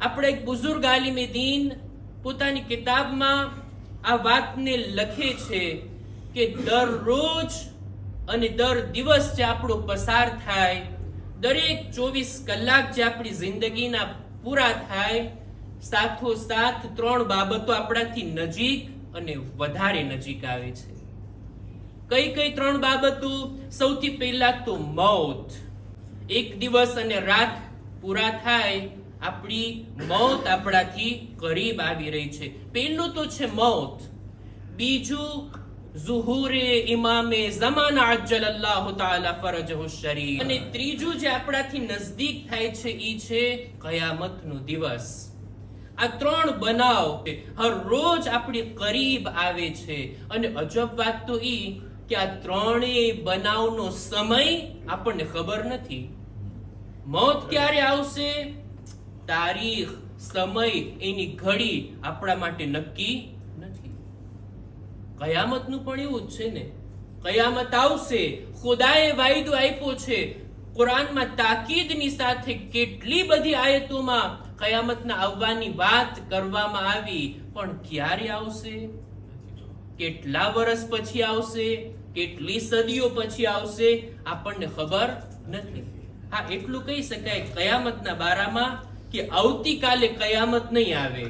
આપણે એક બુઝુર્ગ આલિમે દીન પોતાની કિતાબમાં આ વાતને લખે છે કે દરરોજ અને દર દિવસ જે આપણો પસાર થાય, દરેક ચોવીસ કલાક જે આપણી જિંદગીના પૂરા થાય સાથો સાથ ત્રણ બાબતો આપણાથી નજીક અને વધારે નજીક આવે છે. કઈ કઈ ત્રણ બાબતો? સૌથી પહેલા તો મોત. એક દિવસ અને રાત પૂરા થાય આપણી મૌત આપણાથી કરીબ આવી રહી છે. પહેલું તો છે મૌત. બીજું, ઝુહુરે ઇમામે ઝમાન અજ્જલ અલ્લાહ તાલા ફરજહુ શરીફ અને ત્રીજું જે આપણાથી નજદીક થાય છે ઈ છે કયામતનો દિવસ. આ ત્રણ બનાવ હર રોજ આપણી કરીબ આવે છે. અને અજબ વાત તો ઈ કે આ ત્રણેય બનાવનો સમય આપણને ખબર નથી. મોત ક્યારે આવશે? તારીખ, સમય એની ઘડી આપણા માટે નક્કી નથી. કયામતનું પણ એવું જ છે ને? કયામત આવશે, ખુદાએ વાયદો આપ્યો છે. કુરાનમાં તાકીદની સાથે કેટલી બધી આયતોમાં કયામતના આવવાની વાત કરવામાં આવી, પણ ક્યારે આવશે? કેટલા વર્ષ પછી આવશે? કેટલી સદીઓ પછી આવશે? આપણને ખબર નથી. હા, એટલું કહી શકાય કયામતના બારામાં કે આવતીકાલે કયામત નહીં આવે?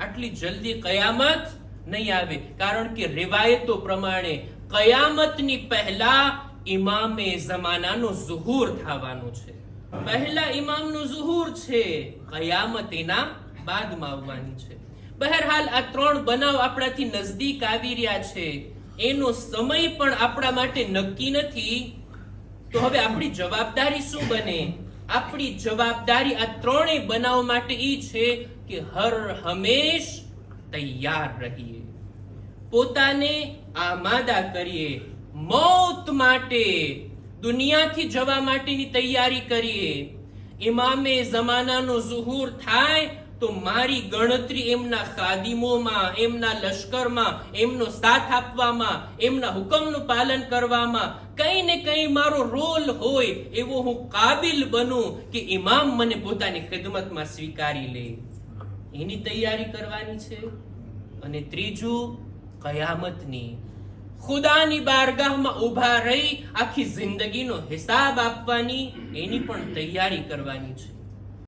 આટલી જલ્દી કયામત નહીં આવે. કારણ કે રિવાયતો પ્રમાણે કયામતની પહેલા ઇમામે જમાનાનો ઝુહુર થવાનો છે. પહેલા ઇમામનો ઝુહુર છે. કયામત એના બાદમાં આવવાની છે. બહરહાલ આ ત્રણ બનાવ આપણાથી નજદીક આવી રહ્યા છે. એનો સમય પણ આપણા માટે નક્કી નથી. તો હવે આપણી જવાબદારી શું બને? આપણી જવાબદારી આ ત્રણેય બનાવ માટે એ છે કે હર હંમેશ તૈયાર રહીએ. પોતાને આમાદા કરીએ, મોત માટે, દુનિયાથી જવા માટેની તૈયારી કરીએ. ઇમામે જમાનાનો ઝુહુર થાય તો મારી ગણતરી એમના ખાદિમોમાં, એમના લશ્કરમાં, એમનો સાથ આપવામાં, એમના હુકમનું પાલન કરવામાં કંઈ ને કંઈ મારો રોલ હોય એવો હું કાબિલ બનું કે ઇમામ મને પોતાની ખિદમતમાં સ્વીકારી લે. એની તૈયારી કરવાની છે. અને ત્રીજું, કયામતની. ખુદાની બારગાહમાં ઊભા રહી આખી જિંદગીનો હિસાબ આપવાની, એની પણ તૈયારી કરવાની છે.